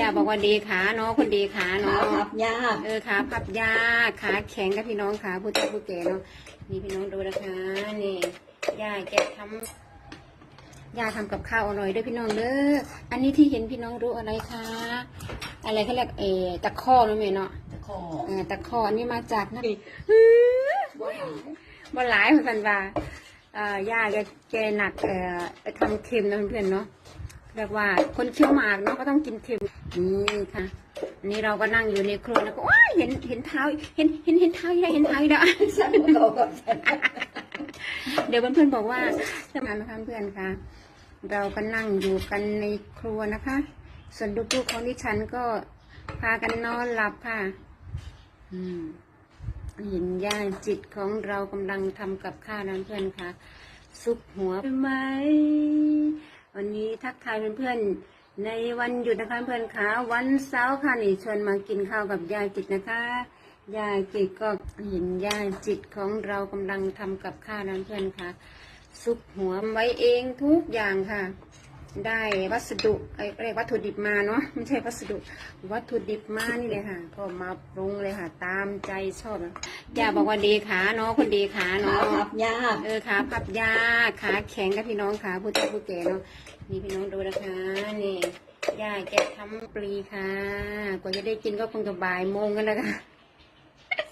ย่าบอกว่าดีขาเนาะคนดีขาขาเนาะพับยากเออขาพับยากขาแข็งกับพี่น้องขาผู้เฒ่าผู้แก่เนาะนี่พี่น้องดูนะคะนี่ย่าแกทำย่าทำกับข้าวอร่อยด้วยพี่น้องเด้ออันนี้ที่เห็นพี่น้องรู้อะไรคะอะไรเขาเรียกเออตะข้อเนาะแม่เนาะคอเออตะข้ออันนี้มาจากนั่นอื้อบ่หลายเหมือนกันว่าเอ่อย่าแกแกหนักเอ่อไปทำเค็มนะเพื่อนๆเนาะ เรียกว่าคนเคี้ยวหมากเนาะก็ต้องกินเค็มนี่ค่ะนนี้เราก็นั่งอยู่ในครัวแล้วก็ว้าเห็นเห็นเท้าเห็นเห็นเห็นเท้าอีกแล้วเห็นเท้าอีกแล้วเดี๋ยวเพื่อนๆบอกว่าสมานนะคะเพื่อนค่ะ เราก็นั่งอยู่กันในครัวนะคะ ส่วนลูกๆของดิฉันก็พากันนอนหลับค่ะ อืมเห็นย่าจิตของเรากำลังทำกับข้าวนะเพื่อนค่ะซุปหัวไหม วันนี้ทักทายเพื่อนๆ ในวันหยุดนะคะเพื่อนค่ะวันเสาร์ค่ะนี่ชวนมากินข้าวกับยายจิตนะคะ ยายจิตก็เห็นยายจิตของเรากำลังทำกับข้าวนะเพื่อนค่ะซุปหัวไว้เองทุกอย่างค่ะ ได้วัสดุเอ้ยเรียกวัตถุดิบมาเนาะไม่ใช่วัสดุ วัตถุดิบมานี่เลยค่ะก็มาปรุงเลยค่ะ ตามใจชอบนะย่าบอกว่าดีขาเนาะคนดีขาขาเนาะพับยากเออขาพับยากขาแข็งกับพี่น้องขาผู้เฒ่าผู้แก่เนาะนี่พี่น้องดูนะคะนี่ย่าแกทำปลีค่ะ กว่าจะได้กินก็คงจะบ่ายโมงกันแล้วค่ะ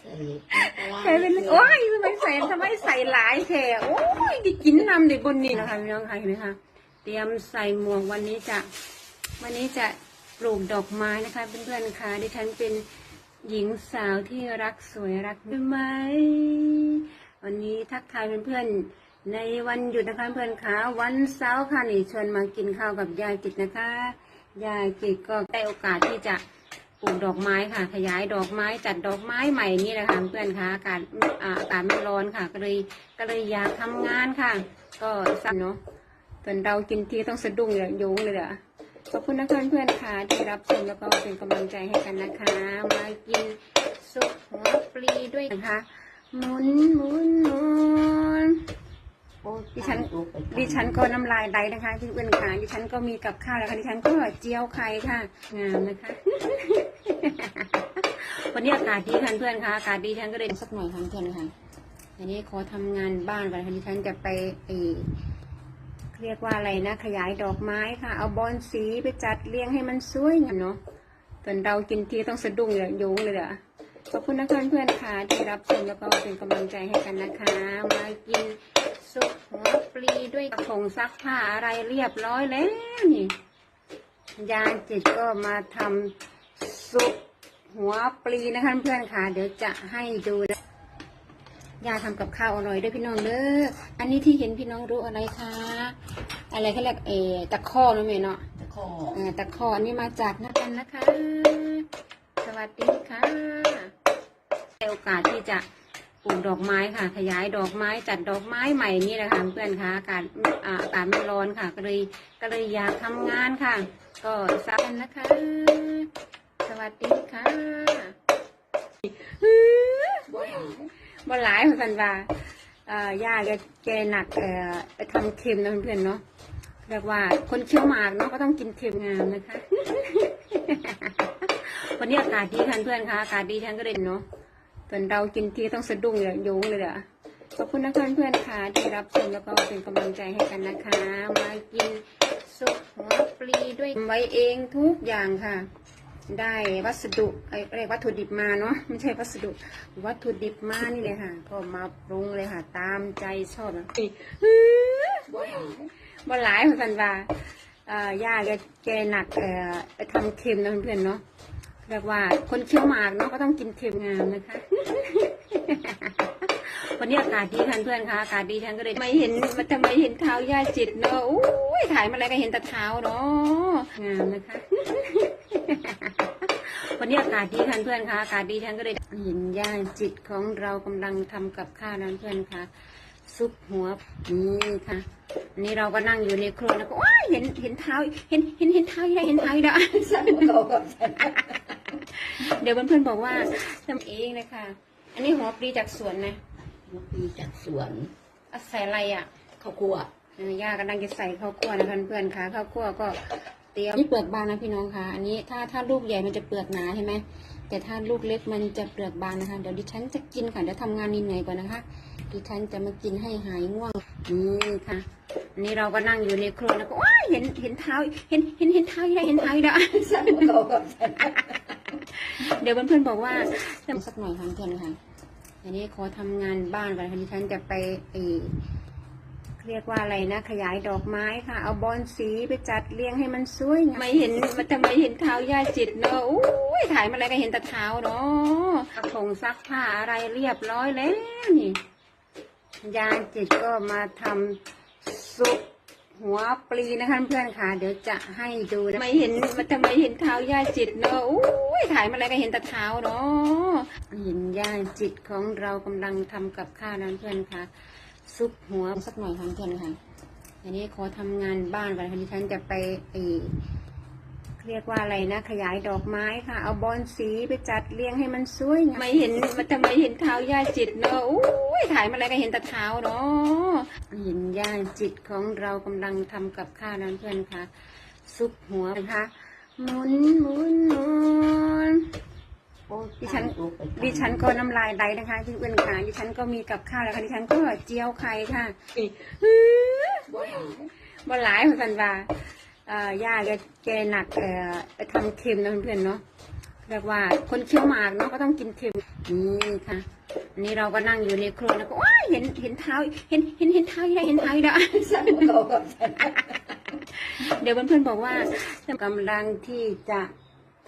ใส่ปลาร้าใส่เป็นโอ้ยทำไมใส่ทำไมใส่หลายแค่โอ้ยได้กินน้ำเด็บนนี่นะคะพี่น้องค่ะเห็นไหมคะเตรียมใส่หมวกวันนี้จะวันนี้จะปลูกดอกไม้นะคะเพื่อนๆค่ะดิฉันเป็นหญิงสาวที่รักสวยรักด้วยไหมวันนี้ทักทายเพื่อนๆในวันหยุดนะคะเพื่อนค่ะวันเสาร์ค่ะนี่ชวนมากินข้าวกับยายกิจนะคะ ยายกิจก็ได้โอกาสที่จะปลูกดอกไม้ค่ะ ขยายดอกไม้จัดดอกไม้ใหม่นี่แหละค่ะเพื่อนค่ะอากาศอ่าอากาศไม่ร้อนค่ะ ก็เลยก็เลยอยากทำงานค่ะ ก็สักเนาะ ส่วนเรากินทีต้องสะดุ้งเลยโยงเลยเด้อขอบคุณนะเพื่อนเพื่อนค่ะที่รับชมแล้วก็เป็นกำลังใจให้กันนะคะ มากินซุปหัวปลีด้วยนะคะหมุนหมุนหมุนดิฉันดิฉันก็น้ำลายไหลนะคะที่เพื่อนค่ะดิฉันก็มีกับข้าวแล้วค่ะดิฉันก็เจียวไข่ค่ะงามนะคะ วันนี้อากาศดีค่ะเพื่อนค่ะอากาศดีฉันก็เลยสักหน่อยค่ะเพื่อนค่ะอันนี้ขอทำงานบ้านก่อนค่ะดิฉันจะไปเออ เรียกว่าอะไรนะ ขยายดอกไม้ค่ะ เอาบอนสีไปจัดเรียงให้มันสวยงามเนาะส่วนเรากินทีต้องสะดุ้งเลยโยงเลยเด้อขอบคุณนะเพื่อนเพื่อนๆค่ะ ที่รับชมแล้วก็เป็นกำลังใจให้กันนะคะ มากินซุปหัวปลีด้วยผงซักผ้าอะไรเรียบร้อยแล้วนี่ยายจิตก็มาทำซุปหัวปลีนะคะเพื่อนๆค่ะ เดี๋ยวจะให้ดูนะ ยายทำกับข้าวอร่อยด้วยพี่น้องเด้ออันนี้ที่เห็นพี่น้องรู้อะไรคะ อะไรเขาเรียกเออตะข้อเนาะแม่เนาะคอเอ่อตะขอนี่มาจากนักกันนะคะ สวัสดีค่ะได้โอกาสที่จะปลูกดอกไม้ค่ะ ขยายดอกไม้จัดดอกไม้ใหม่นี่แหละค่ะเพื่อนค่ะอากาศอ่าอากาศไม่ร้อนค่ะ ก็เลยก็เลยอยากทำงานค่ะ ก็ซับกันนะคะ สวัสดีค่ะ บ่หลายเหมือนกันว่าเอ่อย่าแกแกหนักเอ่อไปทำเค็มนะเพื่อนๆเนาะเรียกว่าคนเคี้ยวหมากเนาะก็ต้องกินเค็มงามนะคะ วันนี้อากาศดีค่ะเพื่อนคะอากาศดีฉันก็เลยเนาะส่วนเรากินทีต้องสะดุ้งเลยโยงเลยเด้อขอบคุณนะเพื่อนเพื่อนค่ะที่รับชมแล้วก็เป็นกำลังใจให้กันนะคะ มากินซุปหัวปลีด้วยไว้เองทุกอย่างค่ะ ได้วัสดุเอ้เรียกวัตถุดิบมาเนาะไม่ใช่วัสดุวัตถุดิบมานี่เลยค่ะ ก็มาปรุงเลยค่ะ ตามใจชอบนะบ่หลายเหมือนกันว่าเอ่อย่าแกแกหนักเอ่อทำเค็มนะเพื่อนๆเนาะเรียกว่าคนเคี้ยวหมากเนาะก็ต้องกินเค็มงามนะคะ วันนี้อากาศดีค่ะเพื่อนค่ะอากาศดีฉันก็เลยไม่เห็นมันทำไมเห็นเท้าย่าจิตเนาะอุ้ยถ่ายมาอะไรก็เห็นแต่เท้าเนาะงามนะคะ วันนี้อากาศดีค่ะเพื่อนค่ะอากาศดีฉันก็เลยเห็นย่าจิตของเรากำลังทำกับข้าวนะเพื่อนค่ะซุปหัวนี่ค่ะอันนี้เราก็นั่งอยู่ในครัวแล้วก็ว้ายเห็นเห็นเท้าเห็นเห็นเห็นเท้าอีกแล้วเห็นเท้าอีกแล้วฉันโตกับฉันเดี๋ยวเพื่อนๆบอกว่าทำเองเลยค่ะ อันนี้หัวปลีจากสวนนะลูกปีจากสวนเอาใส่อะไรอะข้าวคั่วเออย่ากำลังจะใส่ข้าวคั่วนะคะเพื่อนๆค่ะข้าวคั่วก็ เตรียมนี่เปลือกบางนะพี่น้องคะอันนี้ถ้าถ้าลูกใหญ่มันจะเปลือกหนาใช่ไหมแต่ถ้าลูกเล็กมันจะเปลือกบางนะคะ เดี๋ยวดิฉันจะกินค่ะเดี๋ยวทำงานนิดหน่อยก่อนนะคะ ดิฉันจะมากินให้หายง่วงนี่ค่ะอันนี้เราก็นั่งอยู่ในครัวแล้วก็ว้าเห็นเห็นเท้าเห็นเห็นเห็นเท้าอีกแล้วเห็นเท้าอีกแล้วสั่งเขากับฉันเดี๋ยวเพื่อนๆบอกว่าสักหน่อยค่ะเพื่อนค่ะอันนี้ขอทำงานบ้านก่อนค่ะดิฉันจะไปเออ เรียกว่าอะไรนะ ขยายดอกไม้ค่ะ เอาบอนสีไปจัดเรียงให้มันสวยงามไม่เห็นมันทำไมเห็นเท้าย่าจิตเนอะอู้ยถ่ายมาอะไรก็เห็นแต่เท้าเนาะผงซักผ้าอะไรเรียบร้อยแล้วนี่ยาจิตก็มาทำซุปหัวปลีนะคะเพื่อนๆค่ะเดี๋ยวจะให้ดูนะไม่เห็นมันทำไมเห็นเท้าย่าจิตเนอะอู้ยถ่ายมาอะไรก็เห็นแต่เท้าเนาะเห็นย่าจิตของเรากำลังทำกับข้าวนะเพื่อนค่ะ ซุปหัวสักหน่อยค่ะเพื่อนค่ะ อันนี้ขอทำงานบ้านก่อนค่ะดิฉันจะไปเออเรียกว่าอะไรนะ ขยายดอกไม้ค่ะ เอาบอนสีไปจัดเรียงให้มันสวยงามไม่เห็นมันทำไมเห็นเท้าย่าจิตเนอะอู้ยถ่ายมาอะไรก็เห็นแต่เท้าเนาะเห็นย่าจิตของเรากำลังทำกับข้าวนะเพื่อนค่ะ ซุปหัวนะคะหมุนหมุนหมุน ดิฉันดิฉันก็น้ำลายไหลนะคะที่เพื่อนค่ะดิฉันก็มีกับข้าวแล้วค่ะดิฉันก็เจียวไข่ค่ะอื้อบ่หลายบ่หลายเหมือนกันว่าเอ่อย่าแกแกหนักเอ่อไปทำเค็มนะเพื่อนๆเนาะเรียกว่าคนเคี้ยวหมากเนาะก็ต้องกินเค็มนี่ค่ะอันนี้เราก็นั่งอยู่ในครัวแล้วก็ว้ายเห็นเห็นเท้าเห็นเห็นเห็นเท้าอีกแล้วเห็นเท้าอีกแล้วสั่งเขากับฉันเดี๋ยวเพื่อนๆบอกว่ากำลังที่จะ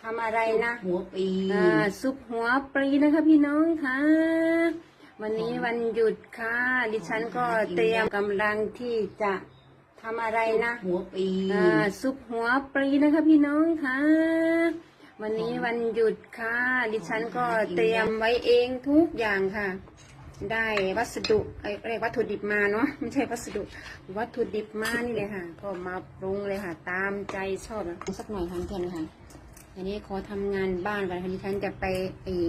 ทำอะไรนะหัวปีอ่าซุปหัวปลีนะคะพี่น้องค่ะ วันนี้วันหยุดค่ะ ดิฉันก็เตรียมกำลังที่จะทำอะไรนะหัวปีอ่าซุปหัวปลีนะคะพี่น้องค่ะ วันนี้วันหยุดค่ะ ดิฉันก็เตรียมไว้เองทุกอย่างค่ะ ได้วัสดุเอ้ยเรียกวัตถุดิบมาเนาะไม่ใช่วัสดุวัตถุดิบมานี่เลยค่ะ ก็มาปรุงเลยค่ะ ตามใจชอบนะสักหน่อยค่ะเพื่อนค่ะ อันนี้ขอทำงานบ้านก่อนค่ะดิฉันจะไปเออ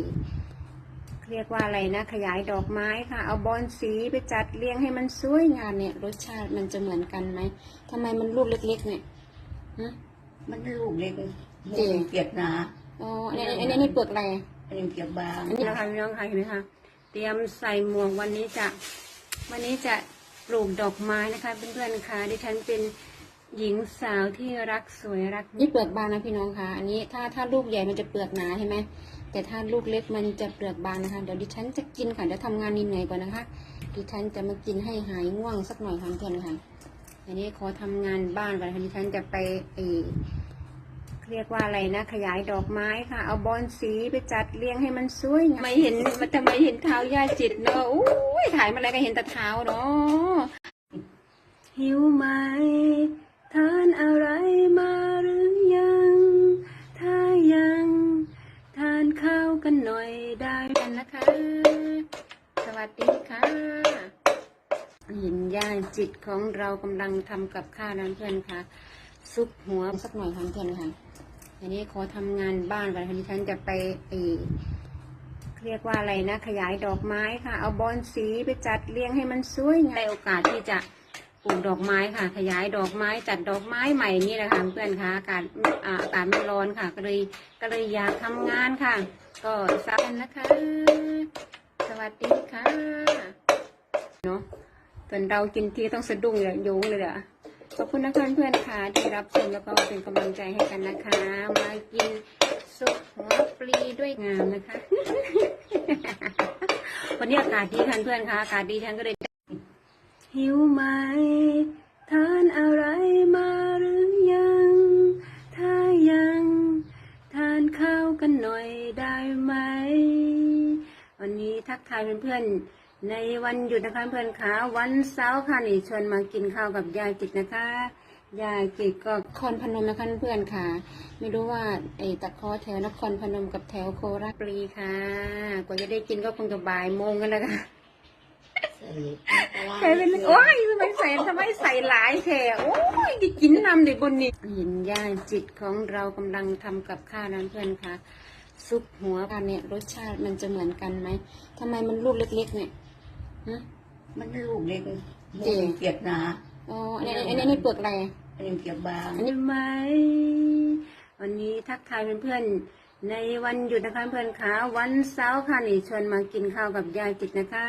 เรียกว่าอะไรนะ ขยายดอกไม้ค่ะ เอาบอนสีไปจัดเรียงให้มันสวยงามเนี่ย รสชาติมันจะเหมือนกันไหมทำไมมันลูกเล็ก ๆ เนี่ยฮะมันลูกเล็กจริงเปียกหนาอ๋ออันนี้อันนี้อันนี้เปลือกอะไรอันนี้เปียกบางอันนี้นะคะพี่น้องค่ะเห็นไหมคะเตรียมใส่หมวกวันนี้จะ วันนี้จะปลูกดอกไม้นะคะเพื่อนๆค่ะดิฉันเป็น หญิงสาวที่รักสวยรักนี่เปลือกบางนะพี่น้องค่ะอันนี้ถ้าถ้าลูกใหญ่มันจะเปลือกหนาใช่ไหมแต่ถ้าลูกเล็กมันจะเปลือกบางนะคะเดี๋ยวดิฉันจะกินค่ะเดี๋ยวทำงานนิดหน่อยก่อนนะคะ ดิฉันจะมากินให้หายง่วงสักหน่อยค่ะเพื่อนๆค่ะ อันนี้ขอทำงานบ้านก่อนค่ะดิฉันจะไปเออเรียกว่าอะไรนะขยายดอกไม้ค่ะ เอาบอนสีไปจัดเรียงให้มันสวยงามไม่เห็นมันทำไมเห็นเท้าย่าจิตเนอะอู้ยถ่ายมาอะไรก็เห็นแต่เท้าเนาะหิวไหม ทานอะไรมาหรือยัง ถ้ายัง ทานข้าวกันหน่อยได้กันนะคะ สวัสดีค่ะเห็นย่าจิตของเรากำลังทำกับข้าวนะเพื่อนค่ะซุปหัวสักหน่อยค่ะเพื่อนค่ะอันนี้ขอทำงานบ้านก่อนค่ะดิฉันจะไปเอเรียกว่าอะไรนะ ขยายดอกไม้ค่ะ เอาบอนสีไปจัดเรียงให้มันสวยงามได้โอกาสที่จะ ปลูกดอกไม้ค่ะ ขยายดอกไม้จัดดอกไม้ใหม่นี่แหละค่ะเพื่อนค่ะอากาศอากาศไม่ร้อนค่ะ ก็เลยก็เลยอยากทำงานค่ะ ก็สวัสดีนะคะ สวัสดีค่ะเนาะส่วนเรากินทีต้องสะดุ้งเลยโยงเลยอะขอบคุณนะคะเพื่อนค่ะที่รับชมแล้วก็เป็นกำลังใจให้กันนะคะ มากินซุปหัวปลีด้วยงามนะคะ วันนี้อากาศดีค่ะเพื่อนค่ะอากาศดีฉันก็เลย หิวไหม ทานอะไรมาหรือยัง ถ้ายัง ทานข้าวกันหน่อยได้ไหม วันนี้ทักทายเพื่อนๆ ในวันหยุดนะคะเพื่อนคะวันเสาร์ค่ะนี่ชวนมากินข้าวกับยายกิจนะคะยายกิจก็นครพนมนะคะเพื่อนค่ะ ไม่รู้ว่าไอ้ตะเคอแถวนครพนมกับแถวโคราชปรีค่ะ กว่าจะได้กินก็คงจะบ่ายโมงกันแล้วค่ะ ใส่ปลาร้าใส่เป็นโอ้ยทำไมใส่ทำไมใส่หลายแค่โอ้ยได้กินนำเด็บนนี้เห็นย่าจิตของเรากำลังทำกับข้าวนะเพื่อนค่ะซุปหัวปลาเนี่ยรสชาติมันจะเหมือนกันไหมทำไมมันลูกเล็กๆเนี่ยฮะมันลูกเล็กจริงเปียกหนาอ๋ออันนี้อันนี้อันนี้เปลือกอะไรอันอันนี้เก็บบางอันนี้ไหมวันนี้ทักทายเพื่อนๆในวันหยุดนะคะเพื่อนๆค่ะวันเสาร์ค่ะนี่ชวนมากินข้าวกับยายจิตนะคะ